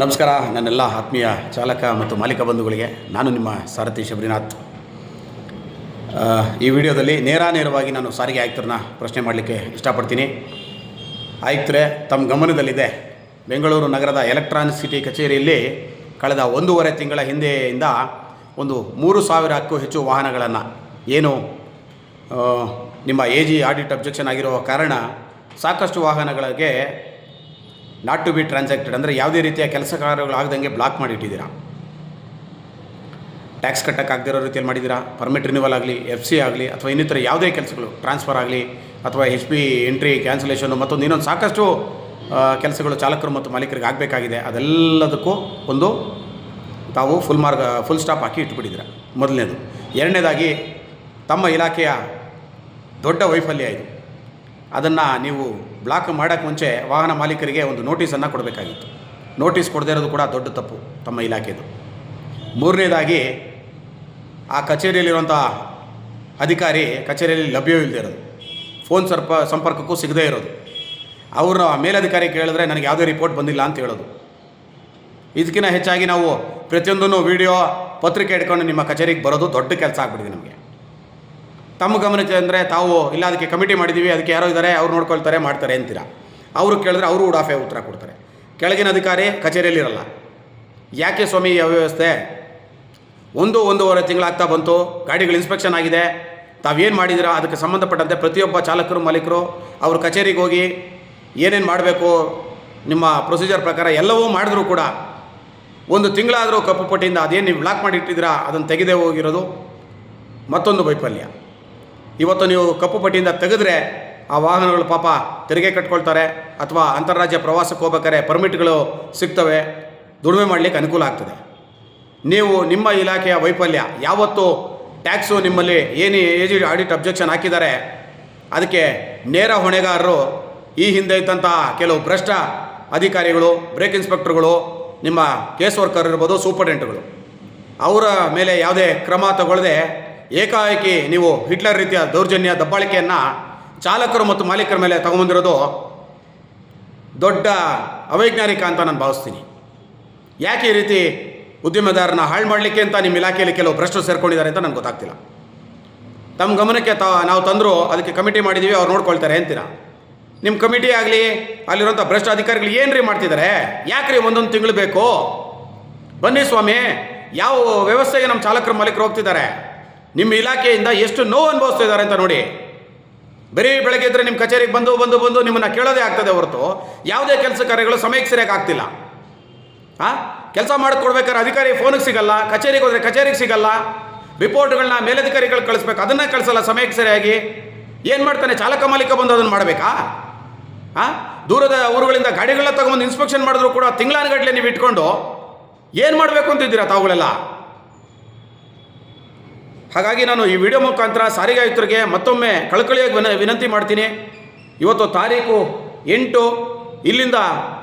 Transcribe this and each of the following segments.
ನಮಸ್ಕಾರ, ನನ್ನೆಲ್ಲ ಆತ್ಮೀಯ ಚಾಲಕ ಮತ್ತು ಮಾಲೀಕ ಬಂಧುಗಳಿಗೆ. ನಾನು ನಿಮ್ಮ ಸಾರಥಿ ಶಬರಿನಾಥ್. ಈ ವಿಡಿಯೋದಲ್ಲಿ ನೇರ ನೇರವಾಗಿ ನಾನು ಸಾರಿಗೆ ಆಯುಕ್ತರನ್ನ ಪ್ರಶ್ನೆ ಮಾಡಲಿಕ್ಕೆ ಇಷ್ಟಪಡ್ತೀನಿ. ಆಯುಕ್ತರೇ, ತಮ್ಮ ಗಮನದಲ್ಲಿದೆ. ಬೆಂಗಳೂರು ನಗರದ ಎಲೆಕ್ಟ್ರಾನಿಕ್ ಸಿಟಿ ಕಚೇರಿಯಲ್ಲಿ ಕಳೆದ ಒಂದೂವರೆ ತಿಂಗಳ ಹಿಂದೆಯಿಂದ ಒಂದು ಮೂರು ಸಾವಿರಕ್ಕೂ ಹೆಚ್ಚು ವಾಹನಗಳನ್ನು ಏನು ನಿಮ್ಮ ಎ ಜಿ ಆಡಿಟ್ ಅಬ್ಜೆಕ್ಷನ್ ಆಗಿರೋ ಕಾರಣ ಸಾಕಷ್ಟು ವಾಹನಗಳಿಗೆ ನಾಟ್ ಟು ಬಿ ಟ್ರಾನ್ಸಾಕ್ಟೆಡ್ ಅಂದರೆ ಯಾವುದೇ ರೀತಿಯ ಕೆಲಸ ಕಾರ್ಯಗಳಾಗದಂಗೆ ಬ್ಲಾಕ್ ಮಾಡಿಟ್ಟಿದ್ದೀರಾ ಟ್ಯಾಕ್ಸ್ ಕಟ್ಟೋಕ್ಕಾಗದಿರೋ ರೀತಿಯಲ್ಲಿ ಮಾಡಿದ್ದೀರಾ? ಪರ್ಮಿಟ್ ರಿನ್ಯೂವಲ್ ಆಗಲಿ ಎಫ್ ಸಿ ಆಗಲಿ, ಅಥವಾ ಇನ್ನಿತರ ಯಾವುದೇ ಕೆಲಸಗಳು ಟ್ರಾನ್ಸ್ಫರ್ ಆಗಲಿ, ಅಥವಾ ಎಚ್ ಪಿ ಎಂಟ್ರಿ ಕ್ಯಾನ್ಸಲೇಷನು ಮತ್ತೊಂದು ಇನ್ನೊಂದು ಸಾಕಷ್ಟು ಕೆಲಸಗಳು ಚಾಲಕರು ಮತ್ತು ಮಾಲೀಕರಿಗೆ ಆಗಬೇಕಾಗಿದೆ. ಅದೆಲ್ಲದಕ್ಕೂ ಒಂದು ತಾವು ಫುಲ್ ಮಾರ್ಗ ಫುಲ್ ಸ್ಟಾಪ್ ಹಾಕಿ ಇಟ್ಬಿಟ್ಟಿದ್ದೀರ ಮೊದಲನೇದು. ಎರಡನೇದಾಗಿ, ತಮ್ಮ ಇಲಾಖೆಯ ದೊಡ್ಡ ವೈಫಲ್ಯ ಇದು. ಅದನ್ನು ನೀವು ಬ್ಲಾಕ್ ಮಾಡೋಕ್ಕೆ ಮುಂಚೆ ವಾಹನ ಮಾಲೀಕರಿಗೆ ಒಂದು ನೋಟಿಸನ್ನು ಕೊಡಬೇಕಾಗಿತ್ತು. ನೋಟಿಸ್ ಕೊಡದೇ ಇರೋದು ಕೂಡ ದೊಡ್ಡ ತಪ್ಪು ತಮ್ಮ ಇಲಾಖೆದು. ಮೂರನೇದಾಗಿ ಆ ಕಚೇರಿಯಲ್ಲಿರುವಂಥ ಅಧಿಕಾರಿ ಕಚೇರಿಯಲ್ಲಿ ಲಭ್ಯವಿಲ್ಲದೆ ಇರೋದು. ಫೋನ್ ಸರ್ಪ ಸಂಪರ್ಕಕ್ಕೂ ಸಿಗದೇ ಇರೋದು. ಅವರ ಮೇಲಧಿಕಾರಿ ಕೇಳಿದ್ರೆ ನನಗೆ ಯಾವುದೇ ರಿಪೋರ್ಟ್ ಬಂದಿಲ್ಲ ಅಂತ ಹೇಳೋದು. ಇದಕ್ಕಿಂತ ಹೆಚ್ಚಾಗಿ ನಾವು ಪ್ರತಿಯೊಂದನ್ನು ವಿಡಿಯೋ ಪತ್ರಿಕೆ ಇಟ್ಕೊಂಡು ನಿಮ್ಮ ಕಚೇರಿಗೆ ಬರೋದು ದೊಡ್ಡ ಕೆಲಸ ಆಗ್ಬಿಟ್ಟಿದೆ ನಮಗೆ. ತಮ್ಮ ಗಮನಕ್ಕೆ ಅಂದರೆ ತಾವು, ಇಲ್ಲ ಅದಕ್ಕೆ ಕಮಿಟಿ ಮಾಡಿದ್ದೀವಿ ಅದಕ್ಕೆ ಯಾರೋ ಇದ್ದಾರೆ ಅವ್ರು ನೋಡ್ಕೊಳ್ತಾರೆ, ಮಾಡ್ತಾರೆ ಅಂತೀರ? ಅವರು ಕೇಳಿದ್ರೆ ಅವರು ಉಡಾಫೆ ಉತ್ತರ ಕೊಡ್ತಾರೆ. ಕೆಳಗಿನ ಅಧಿಕಾರಿ ಕಚೇರಿಯಲ್ಲಿರಲ್ಲ ಯಾಕೆ ಸ್ವಾಮಿ ಅವ್ಯವಸ್ಥೆ? ಒಂದು, ಒಂದೂವರೆ ತಿಂಗಳಾಗ್ತಾ ಬಂತು, ಗಾಡಿಗಳು ಇನ್ಸ್ಪೆಕ್ಷನ್ ಆಗಿದೆ. ತಾವೇನು ಮಾಡಿದಿರಾ? ಅದಕ್ಕೆ ಸಂಬಂಧಪಟ್ಟಂತೆ ಪ್ರತಿಯೊಬ್ಬ ಚಾಲಕರು, ಮಾಲೀಕರು, ಅವ್ರ ಕಚೇರಿಗೆ ಹೋಗಿ ಏನೇನು ಮಾಡಬೇಕು? ನಿಮ್ಮ ಪ್ರೊಸೀಜರ್ ಪ್ರಕಾರ ಎಲ್ಲವೂ ಮಾಡಿದ್ರೂ ಕೂಡ ಒಂದು ತಿಂಗಳಾದರೂ ಕಪ್ಪು ಪಟ್ಟಿಯಿಂದ ಅದೇನು ನೀವು ಬ್ಲಾಕ್ ಮಾಡಿಟ್ಟಿದ್ದೀರಾ? ಅದನ್ನು ತೆಗೆದೇ ಹೋಗಿರೋದು ಮತ್ತೊಂದು ವೈಫಲ್ಯ. ಇವತ್ತು ನೀವು ಕಪ್ಪು ಪಟ್ಟಿಯಿಂದ ತೆಗೆದ್ರೆ ಆ ವಾಹನಗಳು ಪಾಪ ತೆರಿಗೆ ಕಟ್ಕೊಳ್ತಾರೆ ಅಥವಾ ಅಂತಾರಾಜ್ಯ ಪ್ರವಾಸಕ್ಕೆ ಹೋಗ್ಬೇಕಾದ್ರೆ ಪರ್ಮಿಟ್ಗಳು ಸಿಗ್ತವೆ. ದುಡಿಮೆ ಮಾಡಲಿಕ್ಕೆ ಅನುಕೂಲ ಆಗ್ತದೆ. ನೀವು ನಿಮ್ಮ ಇಲಾಖೆಯ ವೈಫಲ್ಯ, ಯಾವತ್ತು ಟ್ಯಾಕ್ಸು ನಿಮ್ಮಲ್ಲಿ ಏನು ಏಜ್ ಆಡಿಟ್ ಅಬ್ಜೆಕ್ಷನ್ ಹಾಕಿದ್ದಾರೆ, ಅದಕ್ಕೆ ನೇರ ಹೊಣೆಗಾರರು, ಈ ಹಿಂದೆ ಇದ್ದಂಥ ಕೆಲವು ಭ್ರಷ್ಟ ಅಧಿಕಾರಿಗಳು ಬ್ರೇಕ್ ಇನ್ಸ್ಪೆಕ್ಟರ್ಗಳು ನಿಮ್ಮ ಕೇಸ್ ವರ್ಕರ್ ಇರ್ಬೋದು ಸೂಪರ್ಡೆಂಟ್ಗಳು ಅವರ ಮೇಲೆ ಯಾವುದೇ ಕ್ರಮ ತಗೊಳ್ಳದೆ ಏಕಾಏಕಿ ನೀವು ಹಿಟ್ಲರ್ ರೀತಿಯ ದೌರ್ಜನ್ಯ ದಬ್ಬಾಳಿಕೆಯನ್ನು ಚಾಲಕರು ಮತ್ತು ಮಾಲೀಕರ ಮೇಲೆ ತಗೊಂಬಂದಿರೋದು ದೊಡ್ಡ ಅವೈಜ್ಞಾನಿಕ ಅಂತ ನಾನು ಭಾವಿಸ್ತೀನಿ. ಯಾಕೆ ಈ ರೀತಿ ಉದ್ಯಮದಾರನ ಹಾಳು ಮಾಡಲಿಕ್ಕೆ ಅಂತ ನಿಮ್ಮ ಇಲಾಖೆಯಲ್ಲಿ ಕೆಲವು ಭ್ರಷ್ಟರು ಸೇರ್ಕೊಂಡಿದ್ದಾರೆ ಅಂತ ನನಗೆ ಗೊತ್ತಾಗ್ತಿಲ್ಲ. ತಮ್ಮ ಗಮನಕ್ಕೆ ತ, ನಾವು ತಂದರು ಅದಕ್ಕೆ ಕಮಿಟಿ ಮಾಡಿದ್ದೀವಿ ಅವ್ರು ನೋಡ್ಕೊಳ್ತಾರೆ ಅಂತೀರ? ನಿಮ್ಮ ಕಮಿಟಿ ಆಗಲಿ ಅಲ್ಲಿರುವಂಥ ಭ್ರಷ್ಟ ಅಧಿಕಾರಿಗಳು ಏನು ರೀ ಮಾಡ್ತಿದ್ದಾರೆ ಯಾಕೆ ರೀ ಒಂದೊಂದು ತಿಂಗಳು ಬೇಕು? ಬನ್ನಿ ಸ್ವಾಮಿ, ಯಾವ ವ್ಯವಸ್ಥೆಗೆ ನಮ್ಮ ಚಾಲಕರು ಮಾಲೀಕರು ಹೋಗ್ತಿದ್ದಾರೆ? ನಿಮ್ಮ ಇಲಾಖೆಯಿಂದ ಎಷ್ಟು ನೋವು ಅನುಭವಿಸ್ತಾ ಇದ್ದಾರೆ ಅಂತ ನೋಡಿ. ಬರೀ ಬೆಳಗ್ಗೆ ಇದ್ದರೆ ನಿಮ್ಮ ಕಚೇರಿಗೆ ಬಂದು ಬಂದು ಬಂದು ನಿಮ್ಮನ್ನು ಕೇಳೋದೇ ಆಗ್ತದೆ ಹೊರತು ಯಾವುದೇ ಕೆಲಸ ಕಾರ್ಯಗಳು ಸಮಯಕ್ಕೆ ಸರಿಯಾಗಿ ಆಗ್ತಿಲ್ಲ. ಹಾಂ ಕೆಲಸ ಮಾಡಿಕೊಡ್ಬೇಕಾದ್ರೆ ಅಧಿಕಾರಿ ಫೋನಿಗೆ ಸಿಗಲ್ಲ, ಕಚೇರಿಗೆ ಹೋದರೆ ಕಚೇರಿಗೆ ಸಿಗಲ್ಲ, ರಿಪೋರ್ಟ್ಗಳನ್ನ ಮೇಲಧಿಕಾರಿಗಳು ಕಳಿಸ್ಬೇಕು, ಅದನ್ನು ಕಳಿಸಲ್ಲ ಸಮಯಕ್ಕೆ ಸರಿಯಾಗಿ. ಏನು ಮಾಡ್ತಾನೆ? ಚಾಲಕ ಮಾಲೀಕ ಬಂದು ಅದನ್ನು ಮಾಡಬೇಕಾ? ಹಾಂ ದೂರದ ಊರುಗಳಿಂದ ಗಾಡಿಗಳನ್ನ ತಗೊಂಡು ಇನ್ಸ್ಪೆಕ್ಷನ್ ಮಾಡಿದ್ರು ಕೂಡ ತಿಂಗಳಾನುಗಟ್ಟಲೆ ನೀವು ಇಟ್ಕೊಂಡು ಏನು ಮಾಡಬೇಕು ಅಂತಿದ್ದೀರಾ ತಾವುಗಳೆಲ್ಲ? ಹಾಗಾಗಿ ನಾನು ಈ ವಿಡಿಯೋ ಮುಖಾಂತರ ಸಾರಿಗೆ ಆಯುಕ್ತರಿಗೆ ಮತ್ತೊಮ್ಮೆ ಕಳಕಳಿಯಾಗಿ ವಿನ, ವಿನಂತಿ ಮಾಡ್ತೀನಿ. ಇವತ್ತು ತಾರೀಕು ಎಂಟು, ಇಲ್ಲಿಂದ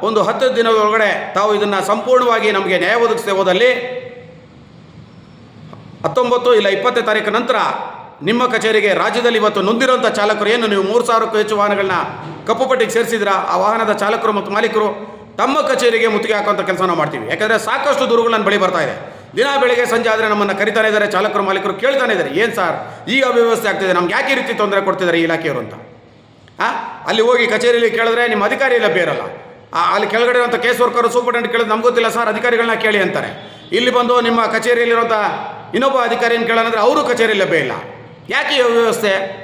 ಒಂದು ಹತ್ತು ದಿನದೊಳಗಡೆ ತಾವು ಇದನ್ನು ಸಂಪೂರ್ಣವಾಗಿ ನಮಗೆ ನ್ಯಾಯ ಒದಗಿಸದೆ ಹೋದಲ್ಲಿ ಹತ್ತೊಂಬತ್ತು ಇಲ್ಲ ಇಪ್ಪತ್ತೇ ತಾರೀಕು ನಂತರ ನಿಮ್ಮ ಕಚೇರಿಗೆ ರಾಜ್ಯದಲ್ಲಿ ಇವತ್ತು ನೊಂದಿರುವಂಥ ಚಾಲಕರು ಏನು? ನೀವು ಮೂರು ಸಾವಿರಕ್ಕೂ ಹೆಚ್ಚು ವಾಹನಗಳನ್ನ ಕಪ್ಪುಪಟ್ಟಿಗೆ ಸೇರಿಸಿದ್ರ ಆ ವಾಹನದ ಚಾಲಕರು ಮತ್ತು ಮಾಲೀಕರು ತಮ್ಮ ಕಚೇರಿಗೆ ಮುತ್ತಿಗೆ ಹಾಕುವಂಥ ಕೆಲಸ ನಾವು ಮಾಡ್ತೀವಿ. ಯಾಕಂದರೆ ಸಾಕಷ್ಟು ದೂರುಗಳು ನನ್ನ ಬಳಿ ಬರ್ತಾ ಇದೆ. ದಿನ ಬೆಳಗ್ಗೆ ಸಂಜೆ ಆದರೆ ನಮ್ಮನ್ನು ಕರಿತಾನೆ ಇದ್ದಾರೆ, ಚಾಲಕರು, ಮಾಲೀಕರು ಕೇಳ್ತಾನೆ ಇದ್ದಾರೆ. ಏನು ಸರ್? ಈ ಅವ್ಯವಸ್ಥೆ ಆಗ್ತಿದೆ. ನಮ್ಗೆ ಯಾಕೆ ರೀತಿ ತೊಂದರೆ ಕೊಡ್ತಿದ್ದಾರೆ ಈ ಇಲಾಖೆಯವರು ಅಂತ? ಆ? ಅಲ್ಲಿ ಹೋಗಿ ಕಚೇರಿಯಲ್ಲಿ ಕೇಳಿದ್ರೆ ನಿಮ್ಮ ಅಧಿಕಾರಿ ಲಭ್ಯ ಇರಲ್ಲ ಅಲ್ಲಿ ಕೆಳಗಡೆ ಇರುವಂಥ ಕೇಸ್ ವರ್ಕರು ಸೂಪರ್ಟೆಂಟ್ ಕೇಳಿದ್ರೆ ನಮ್ಗೆ ಗೊತ್ತಿಲ್ಲ, ಸರ್ ಅಧಿಕಾರಿಗಳನ್ನ ಕೇಳಿ ಅಂತಾರೆ. ಇಲ್ಲಿ ಬಂದು ನಿಮ್ಮ ಕಚೇರಿಯಲ್ಲಿರುವಂಥ ಇನ್ನೊಬ್ಬ ಅಧಿಕಾರಿಯನ್ನು ಕೇಳೋಣಂದ್ರೆ ಅವರು ಕಚೇರಿ ಲಭ್ಯ ಇಲ್ಲ. ಯಾಕೆ ಈ ವ್ಯವಸ್ಥೆ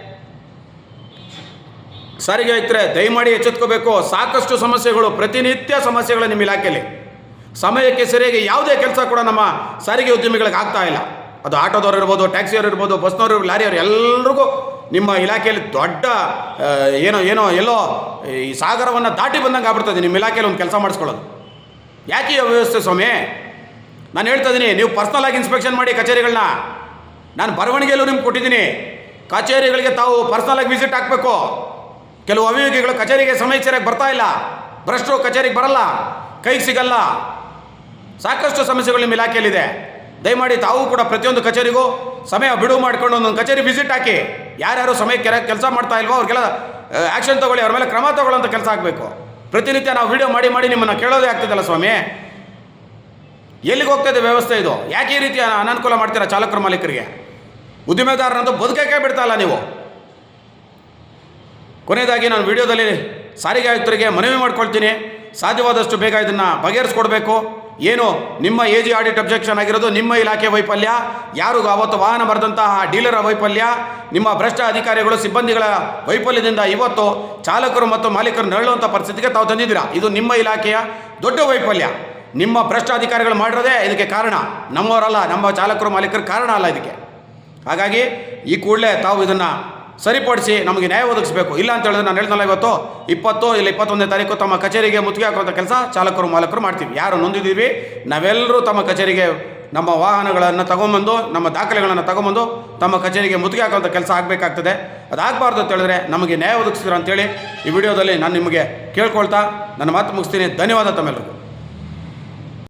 ಸಾರಿಗೆ ಆಯ್ತರೆ ದಯಮಾಡಿ ಎಚ್ಚೆತ್ಕೋಬೇಕು. ಸಾಕಷ್ಟು ಸಮಸ್ಯೆಗಳು, ಪ್ರತಿನಿತ್ಯ ಸಮಸ್ಯೆಗಳು ನಿಮ್ಮ ಇಲಾಖೆಯಲ್ಲಿ. ಸಮಯಕ್ಕೆ ಸರಿಯಾಗಿ ಯಾವುದೇ ಕೆಲಸ ಕೂಡ ನಮ್ಮ ಸಾರಿಗೆ ಉದ್ಯಮಿಗಳಿಗೆ ಆಗ್ತಾ ಇಲ್ಲ. ಅದು ಆಟೋದವ್ರು ಇರ್ಬೋದು, ಟ್ಯಾಕ್ಸಿಯವ್ರು ಇರ್ಬೋದು, ಬಸ್ನವ್ರು, ಲಾರಿಯವರು ಎಲ್ರಿಗೂ ನಿಮ್ಮ ಇಲಾಖೆಯಲ್ಲಿ ದೊಡ್ಡ ಏನೋ ಏನೋ, ಎಲ್ಲೋ ಈ ಸಾಗರವನ್ನು ದಾಟಿ ಬಂದಂಗೆ ಆಗ್ಬಿಡ್ತದೆ. ನಿಮ್ಮ ಇಲಾಖೆಯಲ್ಲಿ ಒಂದು ಕೆಲಸ ಮಾಡಿಸ್ಕೊಳ್ಳೋದು. ಯಾಕೆ ವ್ಯವಸ್ಥೆ ಸ್ವಾಮಿ? ನಾನು ಹೇಳ್ತಾ ಇದ್ದೀನಿ ನೀವು ಪರ್ಸ್ನಲ್ ಆಗಿ ಇನ್ಸ್ಪೆಕ್ಷನ್ ಮಾಡಿ ಕಚೇರಿಗಳನ್ನ. ನಾನು ಬರವಣಿಗೆಯಲ್ಲೂ ನಿಮ್ಗೆ ಕೊಟ್ಟಿದ್ದೀನಿ. ಕಚೇರಿಗಳಿಗೆ ತಾವು ಪರ್ಸ್ನಲ್ ಆಗಿ ವಿಸಿಟ್ ಹಾಕಬೇಕು. ಕೆಲವು ಅವಿವೇಕಿಗಳು ಕಚೇರಿಗೆ ಸಮಯಕ್ಕೆ ಸರಿಯಾಗಿ ಬರ್ತಾ ಇಲ್ಲ. ಭ್ರಷ್ಟರು ಕಚೇರಿಗೆ ಬರಲ್ಲ. ಕೈಗೆ ಸಿಗಲ್ಲ. ಸಾಕಷ್ಟು ಸಮಸ್ಯೆಗಳು ನಿಮ್ಮ ಇಲಾಖೆಯಲ್ಲಿದೆ. ದಯಮಾಡಿ ತಾವು ಕೂಡ ಪ್ರತಿಯೊಂದು ಕಚೇರಿಗೂ ಸಮಯ ಬಿಡುವು ಮಾಡ್ಕೊಂಡು ಒಂದೊಂದು ಕಚೇರಿ ವಿಸಿಟ್ ಹಾಕಿ. ಯಾರ್ಯಾರು ಸಮಯಕ್ಕೆ ಕೆಲಸ ಮಾಡ್ತಾ ಇಲ್ವೋ ಅವ್ರಿಗೆಲ್ಲ ಆ್ಯಕ್ಷನ್ ತಗೊಳ್ಳಿ, ಅವ್ರ ಮೇಲೆ ಕ್ರಮ ತಗೊಳ್ಳೋಂಥ ಕೆಲಸ ಆಗಬೇಕು. ಪ್ರತಿನಿತ್ಯ ನಾವು ವಿಡಿಯೋ ಮಾಡಿ ಮಾಡಿ ನಿಮ್ಮನ್ನು ಕೇಳೋದೇ ಆಗ್ತದಲ್ಲ ಸ್ವಾಮಿ. ಎಲ್ಲಿಗೆ ಹೋಗ್ತದೆ ವ್ಯವಸ್ಥೆ ಇದು? ಯಾಕೆ ಈ ರೀತಿ ಅನಾನುಕೂಲ ಮಾಡ್ತೀರಾ ಚಾಲಕರು ಮಾಲೀಕರಿಗೆ? ಉದ್ದಿಮೆದಾರರಂತೂ ಬದುಕಕ್ಕೆ ಬಿಡ್ತಾ ಇಲ್ಲ ನೀವು. ಕೊನೆಯದಾಗಿ ನಾನು ವಿಡಿಯೋದಲ್ಲಿ ಸಾರಿಗೆ ಆಯುಕ್ತರಿಗೆ ಮನವಿ ಮಾಡ್ಕೊಳ್ತೀನಿ. ಸಾಧ್ಯವಾದಷ್ಟು ಬೇಗ ಇದನ್ನು ಬಗೆಹರಿಸ್ಕೊಡ್ಬೇಕು. ಏನು? ನಿಮ್ಮ ಎ ಜಿ ಆಡಿಟ್ ಅಬ್ಜೆಕ್ಷನ್ ಆಗಿರೋದು ನಿಮ್ಮ ಇಲಾಖೆ ವೈಫಲ್ಯ? ಯಾರಿಗೂ ಅವತ್ತು ವಾಹನ ಬರೆದಂತಹ ಡೀಲರ ವೈಫಲ್ಯ? ನಿಮ್ಮ ಭ್ರಷ್ಟ ಅಧಿಕಾರಿಗಳು ಸಿಬ್ಬಂದಿಗಳ ವೈಫಲ್ಯದಿಂದ ಇವತ್ತು ಚಾಲಕರು ಮತ್ತು ಮಾಲೀಕರು ನರಳುವಂಥ ಪರಿಸ್ಥಿತಿಗೆ ತಾವು ತಂದಿದ್ದೀರಾ? ಇದು ನಿಮ್ಮ ಇಲಾಖೆಯ ದೊಡ್ಡ ವೈಫಲ್ಯ. ನಿಮ್ಮ ಭ್ರಷ್ಟ ಅಧಿಕಾರಿಗಳು ಮಾಡಿರೋದೇ ಇದಕ್ಕೆ ಕಾರಣ. ನಮ್ಮವರಲ್ಲ, ನಮ್ಮ ಚಾಲಕರು ಮಾಲೀಕರು ಕಾರಣ ಅಲ್ಲ ಇದಕ್ಕೆ. ಹಾಗಾಗಿ ಈ ಕೂಡಲೇ ತಾವು ಇದನ್ನು ಸರಿಪಡಿಸಿ ನಮಗೆ ನ್ಯಾಯ ಒದಗಿಸಬೇಕು. ಇಲ್ಲ ಅಂತ ಹೇಳಿದ್ರೆ ನಾನು ಹೇಳ್ತಲ್ಲ ಇವತ್ತು, ಇಪ್ಪತ್ತು ಇಲ್ಲ ಇಪ್ಪತ್ತೊಂದನೇ ತಾರೀಕು ತಮ್ಮ ಕಚೇರಿಗೆ ಮುತ್ತಿಗೆ ಹಾಕುವಂಥ ಕೆಲಸ ಚಾಲಕರು ಮಾಲಕರು ಮಾಡ್ತೀವಿ. ಯಾರು ನೊಂದಿದ್ದೀವಿ? ನಾವೆಲ್ಲರೂ ತಮ್ಮ ಕಚೇರಿಗೆ ನಮ್ಮ ವಾಹನಗಳನ್ನು ತಗೊಂಬಂದು, ನಮ್ಮ ದಾಖಲೆಗಳನ್ನು ತಗೊಂಬಂದು ತಮ್ಮ ಕಚೇರಿಗೆ ಮುತ್ತಿಗೆ ಹಾಕುವಂಥ ಕೆಲಸ ಆಗಬೇಕಾಗ್ತದೆ. ಅದಾಗಬಾರ್ದು ಅಂತ ಹೇಳಿದ್ರೆ ನಮಗೆ ನ್ಯಾಯ ಒದಗಿಸಿದ್ರು ಅಂತೇಳಿ ಈ ವಿಡಿಯೋದಲ್ಲಿ ನಾನು ನಿಮಗೆ ಕೇಳ್ಕೊಳ್ತಾ, ನನ್ನ ಮಾತು ಮುಗಿಸ್ತೀನಿ. ಧನ್ಯವಾದ ತಮ್ಮೆಲ್ಲರಿಗೂ